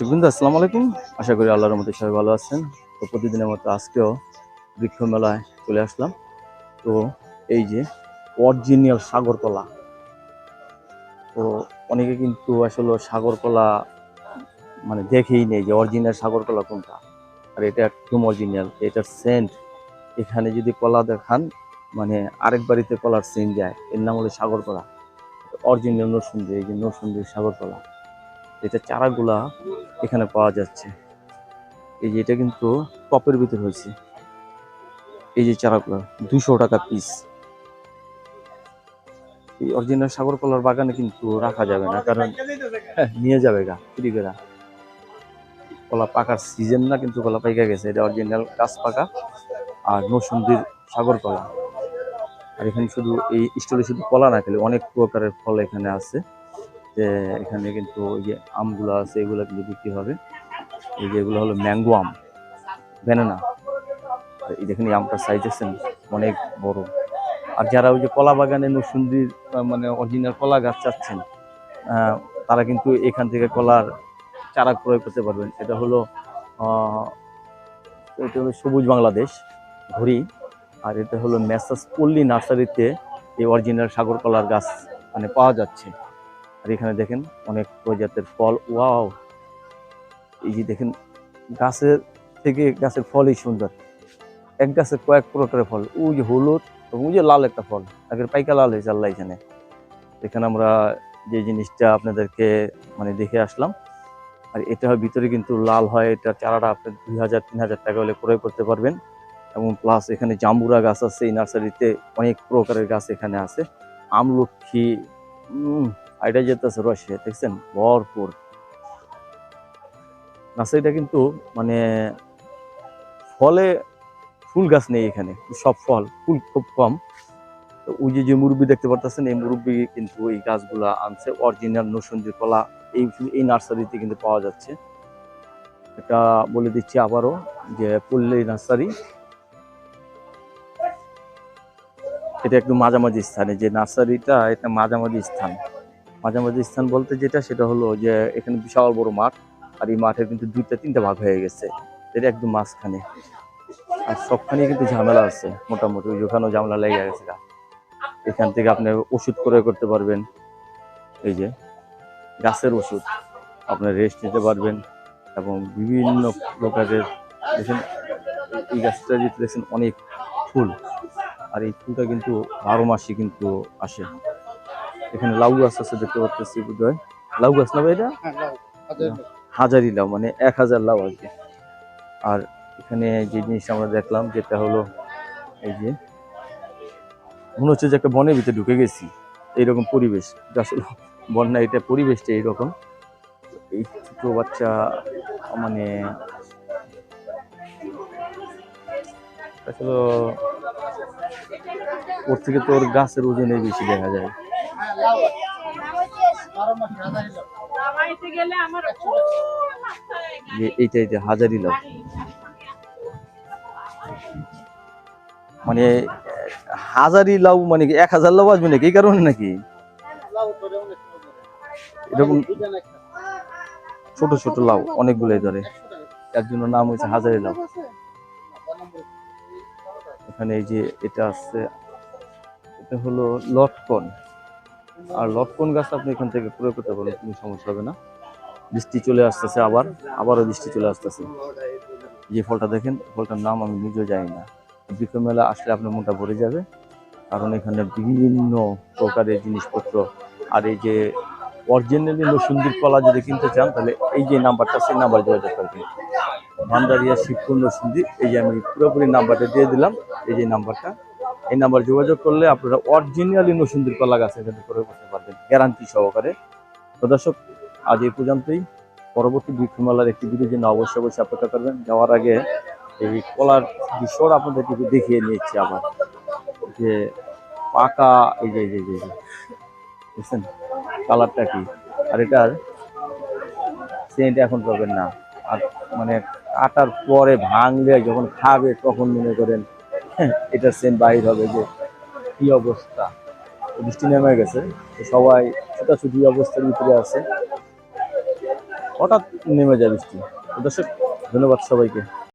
দর্শক বিন্দু আসসালামু আলাইকুম। আশা করি আল্লাহর মধ্যে সবাই ভালো আছেন। তো প্রতিদিনের মতো আজকেও বৃক্ষ মেলায় চলে আসলাম। তো এই যে অরিজিনাল সাগরকলা তো অনেকে কিন্তু আসলে সাগরকলা মানে দেখেই নেই যে অরিজিনাল সাগরকলা কোনটা। আর এটা একদম অরিজিনাল এটার সেন্ট এখানে যদি কলা দেখান মানে আরেক বাড়িতে কলার সেন্ট যায়, এর নাম হলো সাগরকলা অরিজিনাল নরসুন্দি এই যে নরসুন্দির সাগরকলা এটা চারাগুলা এখানে পাওয়া যাচ্ছে। এই যে এটা কিন্তু টপের ভিতর হয়েছে। এই যে চারাগুলো দুশো টাকা পিস এই অরিজিনাল সাগর কলার বাগানে কিন্তু রাখা যাবে না কারণ হ্যাঁ, নিয়ে যাবে গা ফ্রি করে। কলা পাকার সিজন না কিন্তু কলা পাইকা গেছে। এটা অরিজিনাল গাছ পাকা আর নসুন্দির সাগর কলা। আর এখানে শুধু এই স্টোরে শুধু কলা না খেলে অনেক প্রকারের ফল এখানে আছে। এখানে কিন্তু ওই যে আমগুলো আছে, এগুলো কিন্তু বিক্রি হবে। এই যে এগুলো হলো ম্যাঙ্গো আম ব্যানানা এই দেখেন এই আমটার সাইজ আছেন অনেক বড়। আর যারা ওই যে কলা বাগানে নসুন্দির মানে অরিজিনাল কলা গাছ চাচ্ছেন তারা কিন্তু এখান থেকে কলার চারা ক্রয় করতে পারবেন। এটা হলো এটা হলো সবুজ বাংলাদেশ ঘুরি আর এটা হলো মেসাস পল্লী নার্সারিতে এই অরিজিনাল সাগর কলার গাছ মানে পাওয়া যাচ্ছে। আর এখানে দেখেন অনেক প্রজাতের ফল। ওয়াও! এই যে দেখেন, গাছের থেকে গাছের ফলই সুন্দর। এক গাছের কয়েক প্রকারের ফল, ওই যে হলুদ এবং ওই যে লাল একটা ফল, আগের পাইকা লাল হয়েছে আল্লাহ এখানে এখানে আমরা যে জিনিসটা আপনাদেরকে মানে দেখে আসলাম, আর এটা ভিতরে কিন্তু লাল হয়, এটা চারাটা আপনি দুই হাজার, তিন হাজার টাকা হলে ক্রয় করতে পারবেন। এবং প্লাস এখানে জাম্বুরা গাছ আছে, এই নার্সারিতে অনেক প্রকারের গাছ এখানে আছে। আমলক্ষী আইডা যেতেছে রসে, দেখছেন? ভরপুর। নার্সারিটা কিন্তু মানে ফলে ফুল গাছ নেই এখানে, সব ফল, ফুল খুব কম। তো ওই যে যে মুরব্বি দেখতে পারতেছেন, এই মুরব্বি কিন্তু এই গাছগুলা আনছে অরিজিনাল নসুন্দির কলা, এই এই নার্সারিতে কিন্তু পাওয়া যাচ্ছে। এটা বলে দিচ্ছি আবারও যে পল্লী নার্সারি। এটা একটু মাঝামাঝি স্থানে, যে নার্সারিটা, এটা মাঝামাঝি স্থান। মাঝামাঝি স্থান বলতে যেটা, সেটা হলো যে এখানে বিশাল বড় মাঠ, আর এই মাঠের কিন্তু দুইটা, তিনটা ভাগ হয়ে গেছে। এটা একদম মাঝখানে। আর সবখানে কিন্তু ঝামেলা আছে, মোটামুটি। ওই ওখানেও ঝামেলা লেগে গেছে। এখান থেকে আপনি ওষুধ ক্রয় করতে পারবেন। এই যে গাছের ওষুধ। আপনার রেস্ট নিতে পারবেন। এবং বিভিন্ন প্রকারের দেখেন, এই গাছটা যেতে দেখছেন অনেক ফুল। আর এই ফুলটা কিন্তু বারো মাসে কিন্তু আসে। এখানে লাউ গাছ আছে দেখতে পাচ্ছি বোধহয়। লাউ গাছ না এটা? হাজারি লাউ। মানে এক হাজার লাউ আর কি। আর এখানে যে জিনিস আমরা দেখলাম যেটা হলো এই যে মনে হচ্ছে যে একটা বনের ভিতরে ঢুকে গেছি। এইরকম পরিবেশ। আসলে বন্যা এটা পরিবেশটা এইরকম। এই ছোট বাচ্চা মানে আসলে ওর থেকে তোর গাছের ওজনে বেশি দেখা যায়। নামাইতে গেলে আমার যে এইটা এইটা হাজারি লাউ মানে হাজারি লাউ মানে এক হাজার লাউ আসবে নাকি? এই কারণে নাকি? এরকম ছোট ছোট লাউ অনেকগুলোই ধরে। এর জন্য নাম হয়েছে হাজারি লাউ। এখানে এই যে এটা আছে এটা হলো লটকন। আর লটকন গাছ আপনি এখান থেকে প্রয়োগ করতে পারেন কোনো সমস্যা হবে না। বৃষ্টি চলে আসতেছে আবার, আবারও বৃষ্টি চলে আসতেছে। যে ফলটা দেখেন, ফলটার নাম আমি নিজেও জানি না। বৃক্ষ মেলা আসলে আপনার মনটা ভরে যাবে, কারণ এখানে বিভিন্ন প্রকারের জিনিসপত্র। আর এই যে অরিজিনালি নসুন্দির কলা যদি কিনতে চান, তাহলে এই যে নাম্বারটা, সেই নাম্বার যোগাযোগ করবেন। ভান্ডারিয়া শিবপুর নসুন্দি এই যে আমি পুরোপুরি নাম্বারটা দিয়ে দিলাম, এই যে নাম্বারটা। এই নাম্বার যোগাযোগ করলে আপনারা অরিজিনালি নসুন্দির কলা গাছ এখানে করে করতে পারবেন গ্যারান্টি সহকারে। তো দর্শক, আজ এই পর্যন্তই। পরবর্তী বৃক্ষমেলার একটি ভিডিও জন্য অবশ্যই অবশ্যই অপেক্ষা করবেন। যাওয়ার আগে এই কলার দৃশ্যর আপনাদেরকে দেখিয়ে নিচ্ছি আবার। যে পাকা, এই যে যে বুঝছেন কালারটা কি? আর এটার সেন্ট এখন পাবেন না। আর মানে কাটার পরে ভাঙলে যখন খাবে তখন মনে করেন হ্যাঁ, সেন সেন্ট বাহির হবে যে কি অবস্থা? বৃষ্টি নেমে গেছে সবাই ছোটাছুটি অবস্থার ভিতরে আছে। হঠাৎ নেমে যায় বৃষ্টি। দর্শক ধন্যবাদ সবাইকে।